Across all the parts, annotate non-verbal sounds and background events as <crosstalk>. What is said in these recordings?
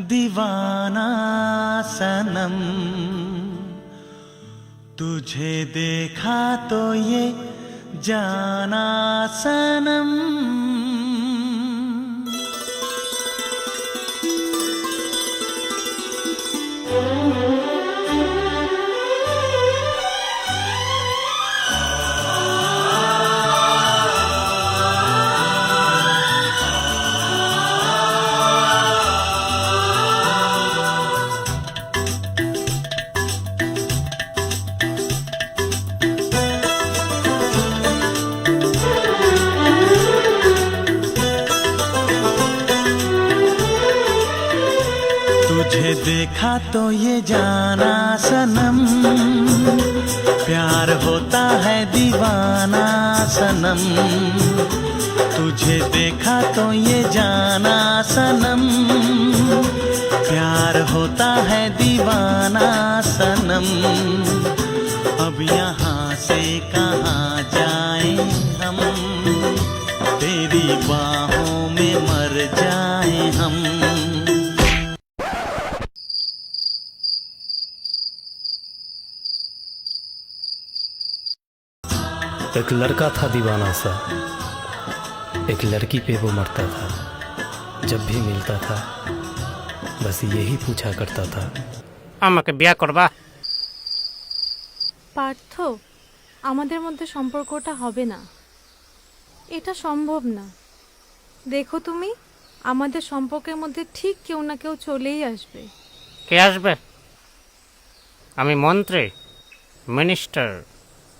दीवाना सनम। तुझे देखा तो ये जाना सनम। देखा तो ये जाना सनम। प्यार होता है दीवाना सनम। तुझे देखा तो ये जाना सनम। प्यार होता है दीवाना सनम। अब यहाँ से कहाँ जाए हम? तेरी बाहों एक लड़का था दीवाना सा एक लड़की पे वो मरता था जब भी मिलता था बस यही पूछा करता था আমাকে বিয়া করবা পার্থ আমাদের মধ্যে সম্পর্কটা হবে না এটা সম্ভব না দেখো তুমি আমাদের সম্পর্কের মধ্যে ঠিক কেউ না কেউ চলেই আসবে কে আসবে আমি মন্ত্রী minister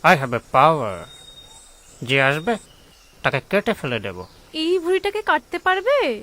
I have a power যে আসবে তাকে কেটে ফেলে দেব। এই ভুঁড়িটাকে কাটতে পারবে?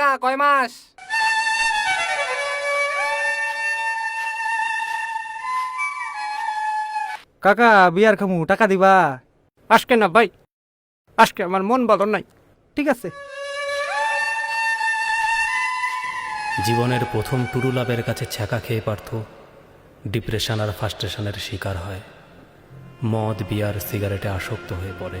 কাকা কয় মাস? কাকা বিয়ার খামু টাকা দিবা? আজকে না ভাই আজকে আমার মন বদল নাই। ঠিক আছে। জীবনের প্রথম টুরুলাভের কাছে ছ্যাঁকা খেয়ে পারত ডিপ্রেশন আর ফাস্ট্রেশনের শিকার হয়। মদ বিয়ার সিগারেটে আসক্ত হয়ে পড়ে।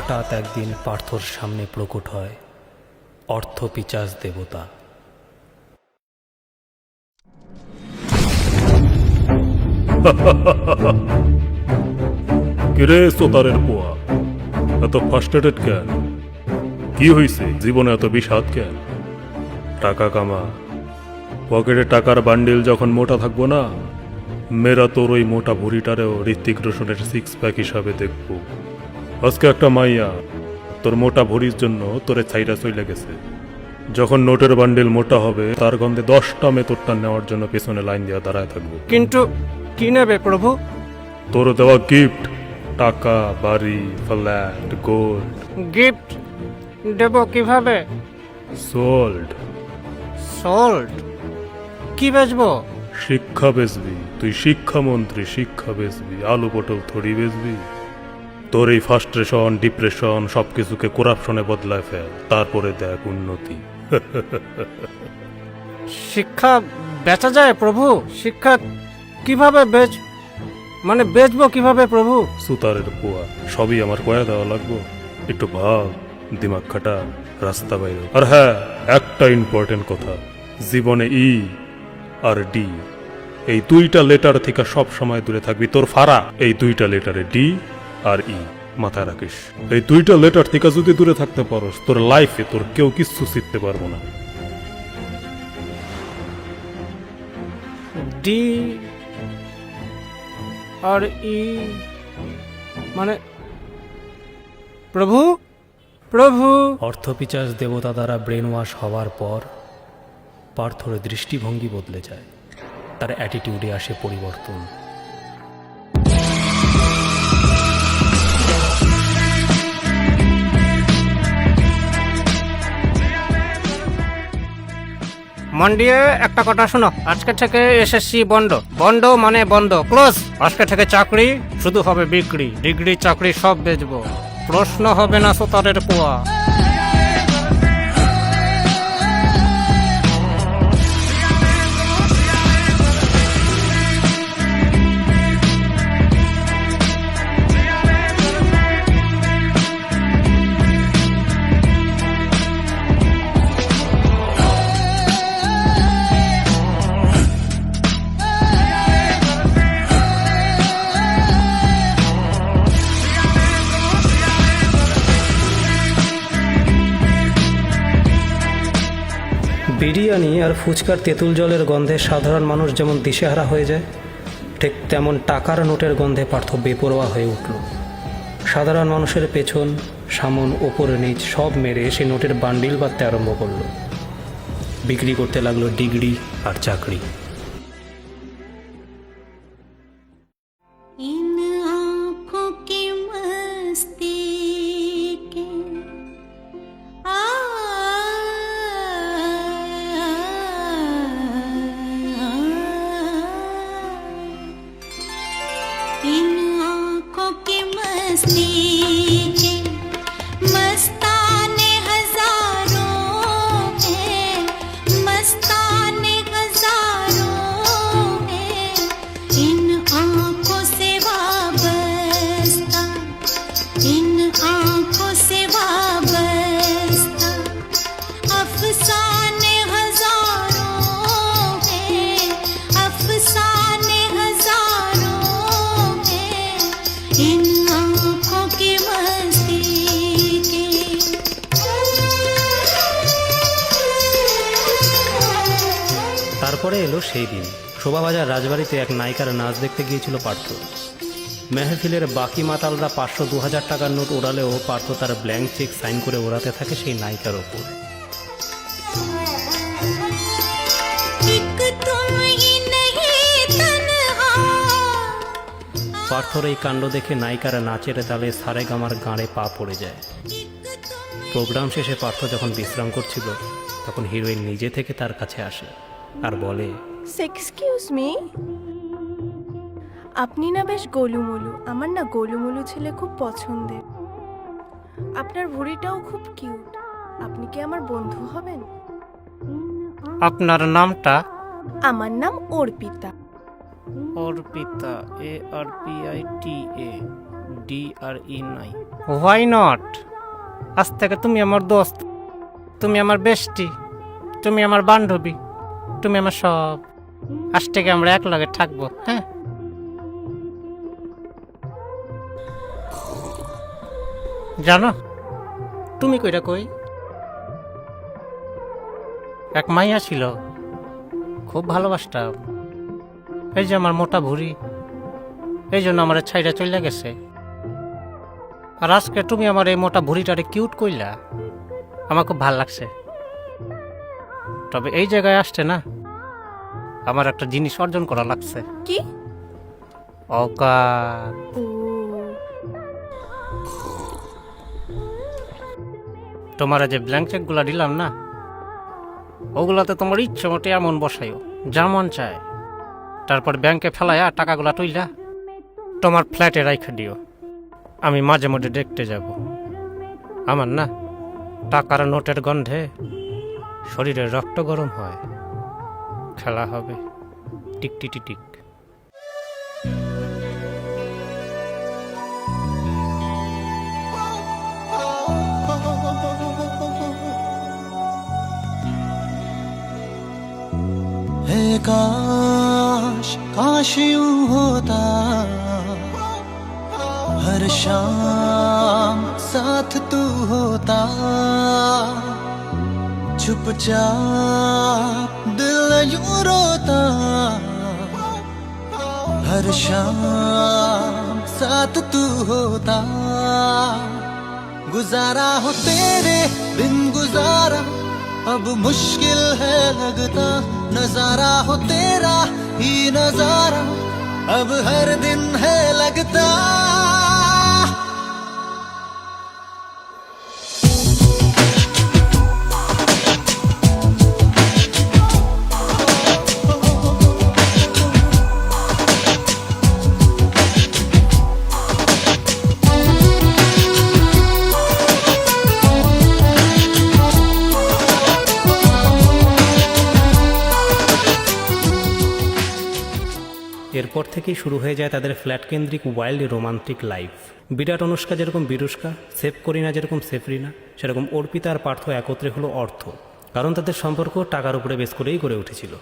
হঠাৎ একদিন পার্থর সামনে প্রকট হয়, অর্থ পিচাস দেবতা। <laughs> কিরে সোতারের পোয়া, এত ফার্স্টেটেড কেন? কি জীবনে এত বিষাদ কেন? টাকা কামা, পকেটে টাকার বান্ডিল যখন মোটা থাকব না, মেয়েরা তোর ওই মোটা ভুড়িটারেও ঋত্বিক রোশনের সিক্স প্যাক হিসাবে দেখব। আজকে একটা মাইয়া তোর মোটা ভরির জন্য তোরে ছাইরা চলে গেছে। যখন নোটের বান্ডিল মোটা হবে তার গন্ধে দশটা মেতরটা নেওয়ার জন্য পেছনে লাইন দিয়ে দাঁড়ায় থাকব। কিন্তু কি নেবে প্রভু? তোর দেওয়া গিফট টাকা বাড়ি ফ্ল্যাট গোল্ড। গিফট দেব কীভাবে? সোল্ড। সোল্ড? কি বেচবো? শিক্ষা বেচবি তুই শিক্ষামন্ত্রী শিক্ষা বেচবি আলু পটল থড়ি বেচবি। তোর এই ফার্স্ট্রেশন ডিপ্রেশন সবকিছুকে করাপশনে বদলায় ফেল। তারপরে দেখ উন্নতি। শিক্ষা বেচা যায় প্রভু? শিক্ষা কীভাবে বেচ মানে বেচবো কীভাবে প্রভু? সুতারের পোয়া সবই আমার কয়া দেওয়া লাগবো। একটু ভাব দিমাগ খাটা রাস্তা বাইরে। আর হ্যাঁ একটা ইম্পর্টেন্ট কথা। জীবনে ই আর ডি এই দুইটা লেটার থেকে সব সময় দূরে থাকবি। তোর ফারা এই দুইটা লেটারে ডি আর ই মাথায় রাখিস। এই দুইটা লেটার থেকে যদি দূরে থাকতে পারোস তোর লাইফে তোর কেউ কিচ্ছু শিখতে পারব না। ডি আর ই মানে প্রভু? প্রভু? অর্থপিচাস দেবতা দ্বারা ব্রেন ওয়াশ হওয়ার পর পার্থর দৃষ্টিভঙ্গি বদলে যায়। তার অ্যাটিটিউডে আসে পরিবর্তন। মন দিয়ে একটা কথা শোনো। আজকে থেকে এসএসসি বন্ধ। বন্ধ মানে বন্ধ, ক্লোজ। আজকে থেকে চাকরি, শুধু হবে বিক্রি। ডিগ্রি, চাকরি, সব বেচবো। প্রশ্ন হবে না সোতারের পোয়া। বিরিয়ানি আর ফুচকার তেঁতুল জলের গন্ধে সাধারণ মানুষ যেমন দিশেহারা হয়ে যায়, ঠিক তেমন টাকার নোটের গন্ধে পার্থ বেপরোয়া হয়ে উঠল। সাধারণ মানুষের পেছন, সামন, ওপরে, নিচ সব মেরে সে নোটের বান্ডিল বাঁধতে আরম্ভ করল। বিক্রি করতে লাগল ডিগ্রি আর চাকরি। তারপরে এলো সেই দিন। শোভাবাজার রাজবাড়িতে এক নায়িকার নাচ দেখতে গিয়েছিল পার্থ। মেহফিলের বাকি মাতালরা পাঁচশো দু হাজার টাকার নোট ওড়ালেও পার্থ তার ব্ল্যাঙ্ক চেক সাইন করে ওড়াতে থাকে সেই নায়িকার ওপর। পার্থর এই কাণ্ড দেখে নায়িকারা নাচের তালে সারে গামার গাঁড়ে পা পড়ে যায়। প্রোগ্রাম শেষে পার্থ যখন বিশ্রাম করছিল তখন হিরোইন নিজে থেকে তার কাছে আসে আর বলে এক্সকিউজ মি আপনি না বেশ গোলুমলু। আমার না গোলুমলু ছেলে খুব পছন্দের। আপনার ভুঁড়িটাও খুব কিউট। আপনি কি আমার বন্ধু হবেন? আপনার নামটা? আমার নাম Arpita. Arpita, A R P I T A, D R E নাই। হোয়াই নট আজ থেকে তুমি আমার দোস্ত, তুমি আমার বেস্টি তুমি আমার বান্ধবী, তুমি আমার সব। আজ থেকে আমরা এক লগে থাকব হ্যাঁ? জানো, তুমি কইরা কই? এক মাইয়া ছিল, খুব ভালোবাসতাম। এই যে আমার মোটা ভুঁড়ি। এই জন্য আমার ছাইটা চলে গেছে। আর আজকে তুমি আমার এই মোটা ভুঁড়িটারে কিউট কইলা আমার খুব ভালো লাগছে। তবে এই জায়গায় আসছে না আমার একটা জিনিস অর্জন করা লাগছে। কি? অকার। তোমার যে ব্ল্যাঙ্ক চেকগুলা দিলাম না ওগুলাতে তোমার ইচ্ছে মতো এমন বসাইও যেমন চায়। তারপর ব্যাংকে ফেলাইয়া টাকাগুলা তুইলা। তোমার ফ্ল্যাটে রাইখে দিও। আমি মাঝে মধ্যে দেখতে যাব। আমার না, টাকার নোটের গন্ধে শরীরে রক্ত গরম হয়। খেলা হবে। টিক টিক है काश काश यूँ होता, हर शाम साथ तू होता। चुपचाप दिल यूँ रोता, हर शाम साथ तू होता। गुजारा हो तेरे बिन गुजारा, अब मुश्किल है लगता। नज़ारा हो तेरा ही नजारा अब हर दिन है लगता এরপর থেকেই শুরু হয়ে যায় তাদের ফ্ল্যাট কেন্দ্রিক wild romantic life. Virat Anushka যেরকম বিরুষ্কা সেফ করিনা যেরকম সেফরিনা সেরকম অর্পিতা আর পার্থ একত্রে হলো অর্থ কারণ তাদের সম্পর্ক টাকার উপরে বেশ করেই গড়ে উঠেছিল।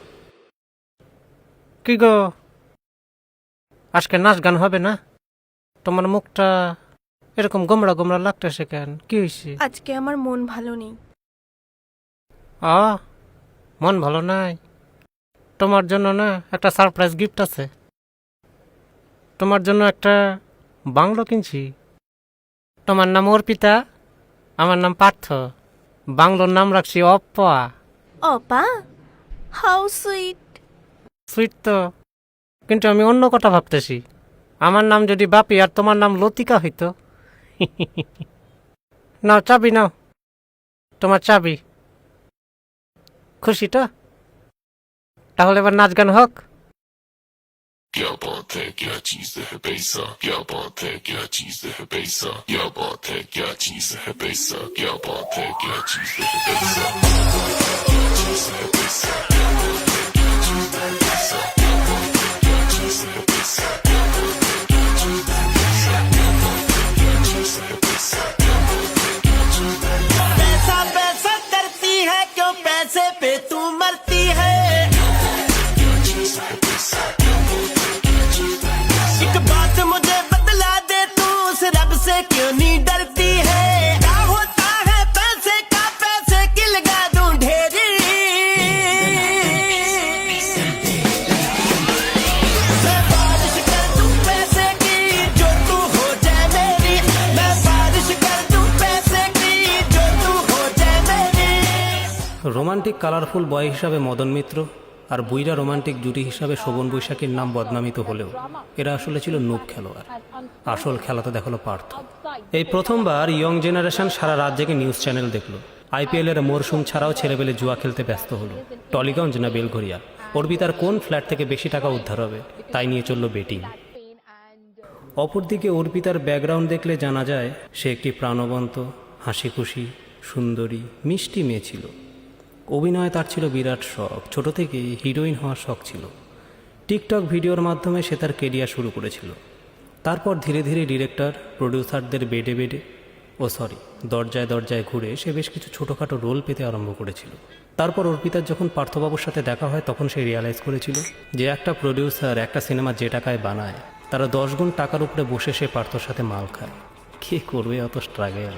কি গো? আজকে নাচ গান হবে না? তোমার মুখটা এরকম গোমড়া গোমড়া লাগতেছে কেন? কি হয়েছে আজকে আমার মন ভালো নেই। আ মন ভালো নাই? তোমার জন্য না একটা সারপ্রাইজ গিফট আছে। তোমার জন্য একটা বাংলো কিনছি। তোমার নাম অর্পিতা আমার নাম পার্থ। বাংলোর নাম রাখছি Appa. Apa how sweet sweet তো কিন্তু আমি অন্য কথা ভাবতেছি। আমার নাম যদি বাপি আর তোমার নাম লতিকা হইতো। নাও চাবি নাও। তোমার চাবি। খুশি তো? তাহলে এবার নাচ গান হোক। Yapate gerçeğinizi hebeysa Yapate gerçeğinizi hebeysa Yapate gerçeğinizi hebeysa Yapate gerçeğinizi hebeysa Yapate gerçeğinizi hebeysa Yapate gerçeğinizi hebeysa romantic colourful boy হিসাবে মদন মিত্র আর বুইরা রোমান্টিক জুটি হিসাবে শোভন বৈশাখীর নাম বদনামিত হলেও এরা আসলে ছিল নুব খেলোয়াড়। আসল খেলা তো দেখাল পার্থ। এই প্রথমবার ইয়ং জেনারেশন সারা রাত জেগে নিউজ চ্যানেল দেখল। আইপিএলের মরশুম ছাড়াও ছেলেবেলে জুয়া খেলতে ব্যস্ত হলো। টলিগঞ্জ না বেলঘরিয়া? অর্বিতার কোন ফ্ল্যাট থেকে বেশি টাকা উদ্ধার হবে? তাই নিয়ে চলল বেটিং। অপরদিকে অর্পিতার ব্যাকগ্রাউন্ড দেখলে জানা যায়, সে একটি প্রাণবন্ত হাসি খুশি সুন্দরী, মিষ্টি মেয়ে ছিল। অভিনয় তার ছিল বিরাট শখ। ছোট থেকে হিরোইন হওয়ার শখ ছিল। টিকটক ভিডিওর মাধ্যমে সে তার কেরিয়ার শুরু করেছিল। তারপর ধীরে ধীরে ডিরেক্টর, প্রডিউসারদের বেডে বেডে, ও সরি, দরজায় দরজায় ঘুরে সে বেশ কিছু ছোটোখাটো রোল পেতে আরম্ভ করেছিল। তারপর অর্পিতার যখন পার্থবাবুর সাথে দেখা হয়, তখন সে রিয়ালাইজ করেছিল যে একটা প্রডিউসার একটা সিনেমা যে টাকায় বানায়, তারা দশ গুণ টাকার উপরে বসে সে পার্থর সাথে মাল খায়। কে করবে অত স্ট্রাগেল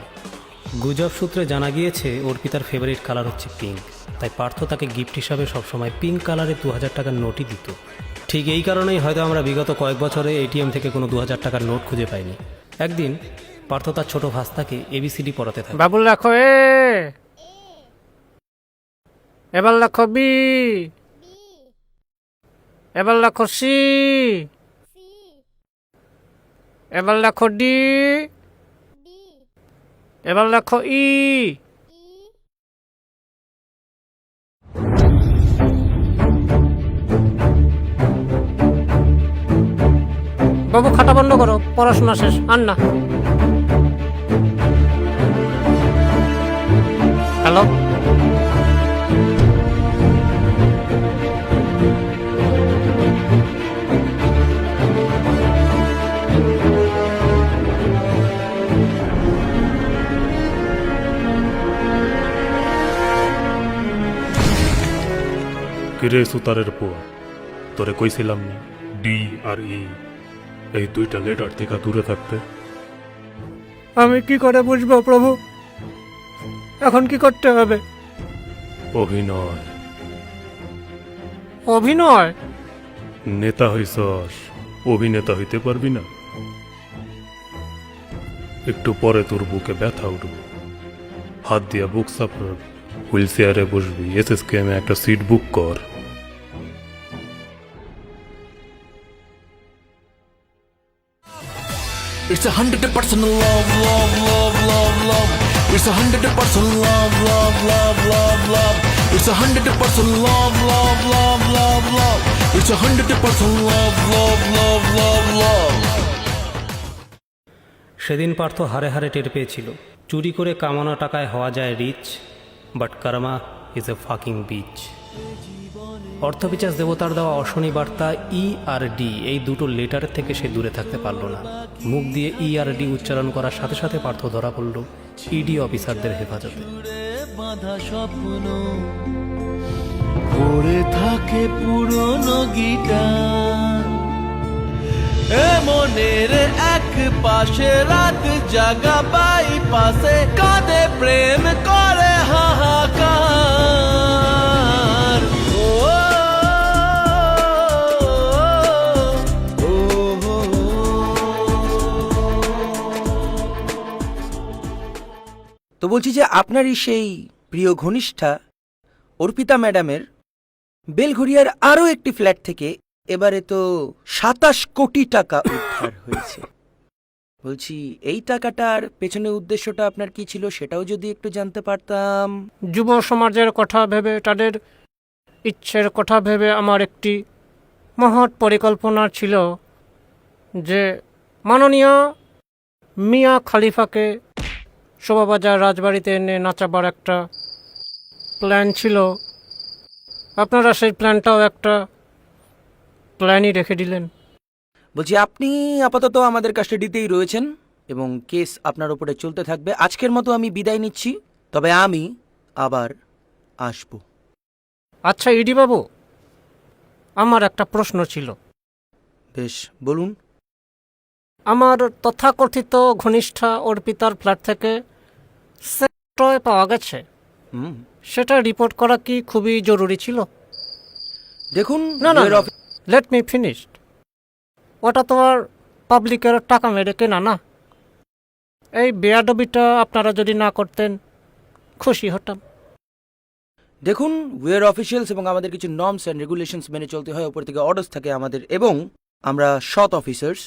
গুজব সূত্রে জানা গিয়েছে অর্পিতার ফেভারিট কালার হচ্ছে পিঙ্ক তাই পার্থ তাকে গিফট হিসাবে সবসময় পিঙ্ক কালারে দু হাজার টাকার নোটই দিত। ঠিক এই কারণেই হয়তো আমরা বিগত কয়েক বছরে এটিএম থেকে কোনো দু হাজার টাকার নোট খুঁজে পাইনি। একদিন পার্থ তার ছোট ভাস্তাকে এবিসিডি পড়াতে থাকে। বাবুল রাখো, এ! এবার রাখো বি! এবার রাখো সি! এবার রাখো ডি! এবার লেখো ই। বাবু খাতা বন্ধ করো পড়াশোনা শেষ আন না। হ্যালো? কিরে সুতারের পোয়া তোরে কইছিলাম না ডি আর ই এই দুইটা লেটার থেকে দূরে থাকতে। আমি কি করে বুঝব প্রভু? এখন কি করতে হবে? অভিনয়। অভিনয়? নেতা হইছস অভিনেতা হইতে পারবি না। একটু পরে তোর বুকে ব্যথা উঠব। হাত দিয়া বুক সাপড় হুইল চেয়ারে বসবি। এস এস কেমে একটা সিট বুক কর। It's a hundred percent love, love, love, love, love. It's a hundred percent love, love, love, love, love. It's a hundred percent love, love, love, love, love. It's a hundred percent love, love, love, love, love. সেদিন পার্থ হারে হারে টের পেয়েছিল চুরি করে কামানো টাকায় হওয়া যায় rich but karma is a fucking bitch অর্থবিচাস দেবতার দেওয়া অশনি বার্তা ই আর ডি, এই দুটো লেটারের থেকে সে দূরে থাকতে পারল না। মুখ দিয়ে ই আর ডি উচ্চারণ করার সাথে সাথে পার্থ ধরা পড়ল ইডি অফিসারদের হেফাজতে। থাকে পুরনো গিটার। এ মনের এক পাশে রাত জাগা পাই পাশে কাঁদে প্রেম করে হাহাকার। তো বলছি যে আপনারই সেই প্রিয় ঘনিষ্ঠা অর্পিতা ম্যাডামের বেলঘরিয়ার আরও একটি ফ্ল্যাট থেকে এবারে তো সাতাশ কোটি টাকা উদ্ধার হয়েছে। বলছি, এই টাকাটার পেছনে উদ্দেশ্যটা আপনার কি ছিল সেটাও যদি একটু জানতে পারতাম। যুব সমাজের কথা ভেবে, তাদের ইচ্ছের কথা ভেবে আমার একটি মহৎ পরিকল্পনা ছিল যে মাননীয় মিয়া খালিফাকে শোভাবাজার রাজবাড়িতে এনে নাচাবার একটা প্ল্যান ছিল। আপনারা সেই প্ল্যানটাও একটা প্ল্যানই রেখে দিলেন। বলছি আপনি আপাতত আমাদের কাস্টাডিতেই রয়েছেন এবং কেস আপনার ওপরে চলতে থাকবে। আজকের মতো আমি বিদায় নিচ্ছি তবে আমি আবার আসব। আচ্ছা ইডি বাবু আমার একটা প্রশ্ন ছিল। বেশ বলুন। আমার তথাকথিত ঘনিষ্ঠা অর্পিতার ফ্ল্যাট থেকে সেক্টয় পাওয়া গেছে। সেটা রিপোর্ট করা কি খুবই জরুরি ছিল? দেখুন না না লেট মি ফিনিশড ওটা তো আর পাবলিকের টাকা মেরে কেনা না। এই বেয়াদবিটা আপনারা যদি না করতেন খুশি হতাম। দেখুন ওয়ের অফিসিয়ালস এবং আমাদের কিছু নর্মস অ্যান্ড রেগুলেশনস মেনে চলতে হয় ওপর থেকে অর্ডার্স থাকে আমাদের এবং আমরা সৎ অফিসার্স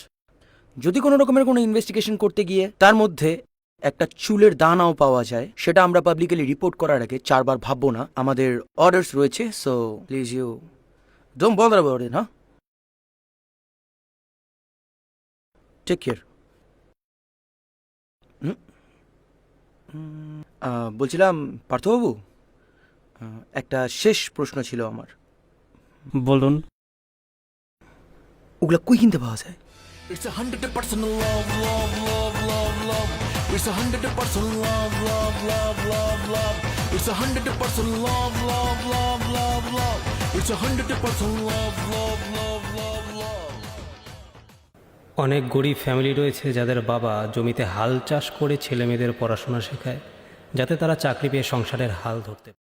যদি কোনো রকমের কোনো ইনভেস্টিগেশন করতে গিয়ে তার মধ্যে একটা চুলের দানাও পাওয়া যায় সেটা আমরা পাবলিকলি রিপোর্ট করার আগে চারবার ভাববো না। আমাদের অর্ডার্স রয়েছে so please you don't bother about it হ্যাঁ টেক কেয়ার বলছিলাম পার্থবাবু? একটা শেষ প্রশ্ন ছিল আমার। বলুন। ওগুলা কই কিনতে পাওয়া যায়? It's a hundred percent love, love, love, love, love. It's a hundred percent love, love, love, love, love. It's a hundred percent love, love, love, love, love. It's a hundred percent love, love, love, love, love. অনেক গরিব family রয়েছে যাদের বাবা জমিতে হাল চাষ করে ছেলে মেয়েদের পড়াশোনা শেখায় যাতে তারা চাকরি পেয়ে সংসারের হাল ধরতে।